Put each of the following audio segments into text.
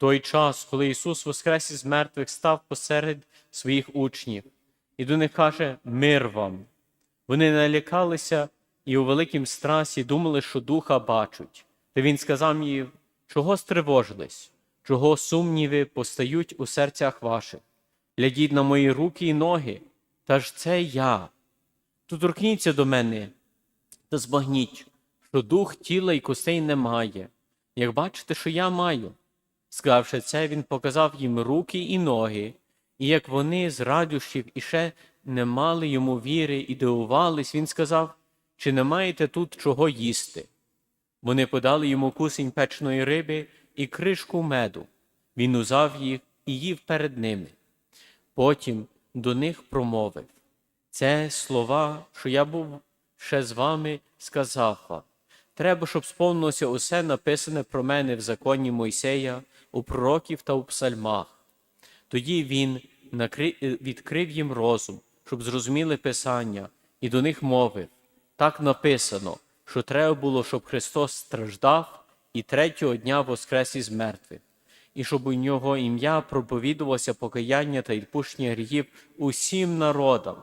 той час, коли Ісус воскрес із мертвих став посеред своїх учнів, і до них каже: Мир вам. Вони налякалися і у великім страсі думали, що духа бачать. Та він сказав їм, чого стривожились, чого сумніви постають у серцях ваших. Глядіть на мої руки і ноги, та ж це я. Доторкніться до мене та збагніть, що дух тіла і костей не має, як бачите, що я маю. Сказавши це, він показав їм руки і ноги, і як вони з радощів іще не мали йому віри і дивувались, він сказав, чи не маєте тут чого їсти? Вони подали йому кусень печної риби і кришку меду. Він узяв їх і їв перед ними. Потім до них промовив це слова, що я був ще з вами, сказав вам. Треба, щоб сповнилося усе написане про мене в законі Мойсея, у пророків та у псальмах. Тоді він е, відкрив їм розум, щоб зрозуміли Писання, і до них мовив так написано, що треба було, щоб Христос страждав і третього дня воскрес із мертвих, і щоб у нього ім'я проповідувалося покаяння та відпущення гріхів усім народам,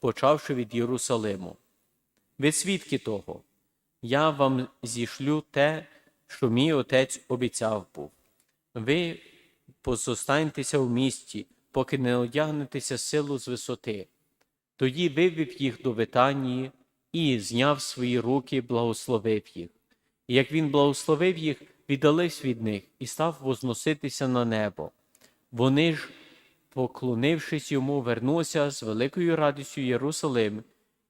почавши від Єрусалиму. Ви свідки того, я вам зішлю те, що мій отець обіцяв був. Ви позостаньтеся в місті, поки не одягнетеся силу з висоти. Тоді вивів їх до Витанії і зняв свої руки, благословив їх. І як він благословив їх, віддалився від них і став возноситися на небо. Вони ж, поклонившись йому, вернулися з великою радістю Єрусалим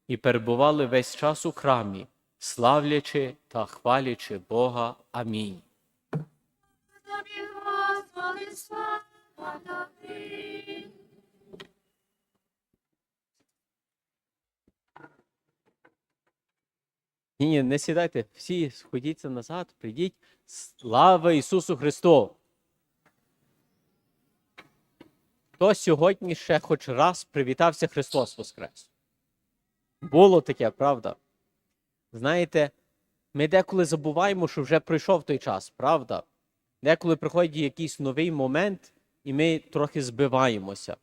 і перебували весь час у храмі, славлячи та хвалячи Бога. Амінь. Ні, ні, не сідайте, всі сходіться назад, прийдіть. Слава Ісусу Христу! Хто сьогодні ще хоч раз привітався Христос Воскрес? Було таке, правда? Знаєте, ми деколи забуваємо, що вже пройшов той час, правда? Деколи приходить якийсь новий момент, і ми трохи збиваємося.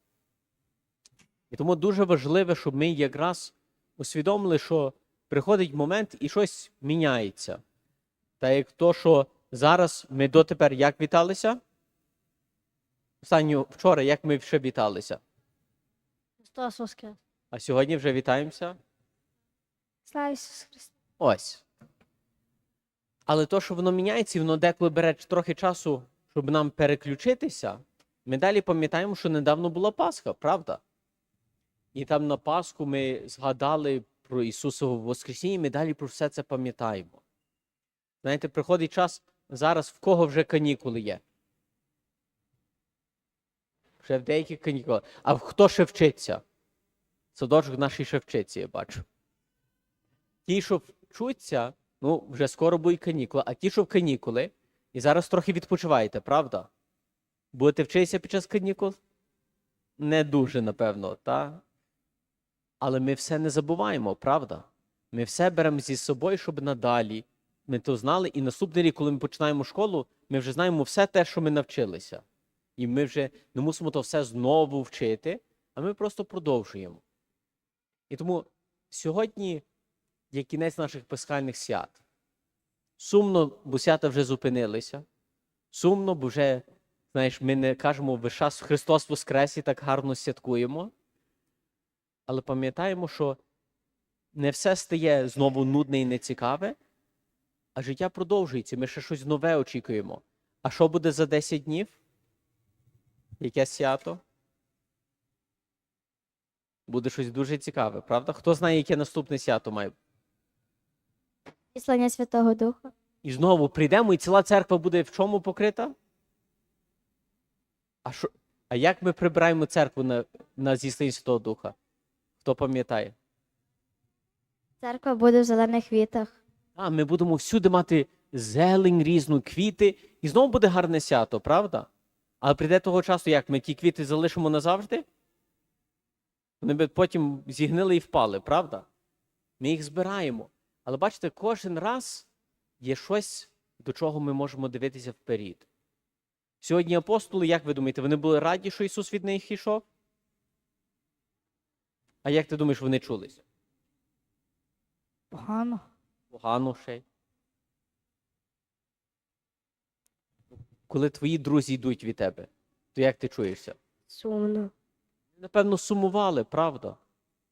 І тому дуже важливо, щоб ми якраз усвідомили, що приходить момент і щось міняється. Та як то, що зараз ми дотепер як віталися? Останню вчора, як ми ще віталися, Христос Воскрес. а сьогодні вже вітаємося. Слава Ісусу Христу. Ось. Але то, що воно міняється, і воно деколи бере трохи часу, щоб нам переключитися, ми далі пам'ятаємо, що недавно була Пасха, правда? І там на Пасху ми згадали про Ісусове Воскресіння, ми далі про все це пам'ятаємо. Знаєте, приходить час зараз, в кого вже канікули є. Ще в деяких канікулах. А хто ще вчиться? Садочок нашій ще вчиться, я бачу. Ті, що вчуться, ну, вже скоро будуть канікули, а ті, що в канікули, і зараз трохи відпочиваєте, правда? Будете вчитися під час канікул? Не дуже, напевно, та? Але ми все не забуваємо, правда? Ми все беремо зі собою, щоб надалі ми то знали. І наступний рік, коли ми починаємо школу, ми вже знаємо все те, що ми навчилися. І ми вже не мусимо то все знову вчити, а ми просто продовжуємо. І тому сьогодні є кінець наших пасхальних свят. Сумно, бо свята вже зупинилися. Сумно, бо вже, знаєш, ми не кажемо час Христос Воскрес і так гарно святкуємо. Але пам'ятаємо, що не все стає знову нудне і нецікаве, а життя продовжується. Ми ще щось нове очікуємо. А що буде за 10 днів? Яке свято? Буде щось дуже цікаве, правда? Хто знає, яке наступне свято має? Післання Святого Духа. І знову прийдемо, і ціла церква буде в чому покрита? А що, а як ми прибираємо церкву на, на зіслання Святого Духа? Хто пам'ятає? Церква буде в зелених вітах. А, ми будемо всюди мати зелень, різну квіти, і знову буде гарне свято, правда? Але прийде того часу, як ми ті квіти залишимо назавжди? Вони би потім зігнили і впали, правда? Ми їх збираємо. Але бачите, кожен раз є щось, до чого ми можемо дивитися вперед. Сьогодні апостоли, як ви думаєте, вони були раді, що Ісус від них йшов? А як ти думаєш, вони чулися? Погано. Погано ще. Коли твої друзі йдуть від тебе, то як ти чуєшся? Сумно. Напевно, сумували, правда?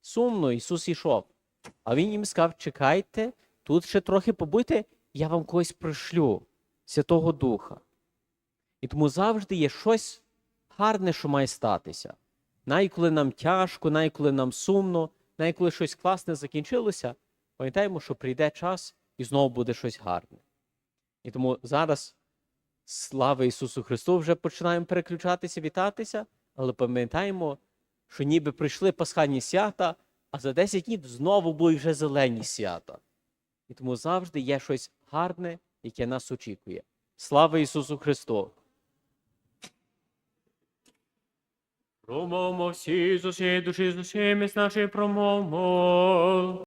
Сумно, Ісус ішов. А Він їм сказав: чекайте, тут ще трохи побудьте, я вам когось пришлю, Святого Духа. І тому завжди є щось гарне, що має статися. Навіть коли нам тяжко, навіть коли нам сумно, навіть коли щось класне закінчилося, пам'ятаємо, що прийде час і знову буде щось гарне. І тому зараз, слава Ісусу Христу, вже починаємо переключатися, вітатися, але пам'ятаємо, що ніби прийшли пасхальні свята, а за 10 днів знову будуть вже зелені свята. І тому завжди є щось гарне, яке нас очікує. Слава Ісусу Христу! Промовмо всі з усієї душі з усієї з нашої промовмо.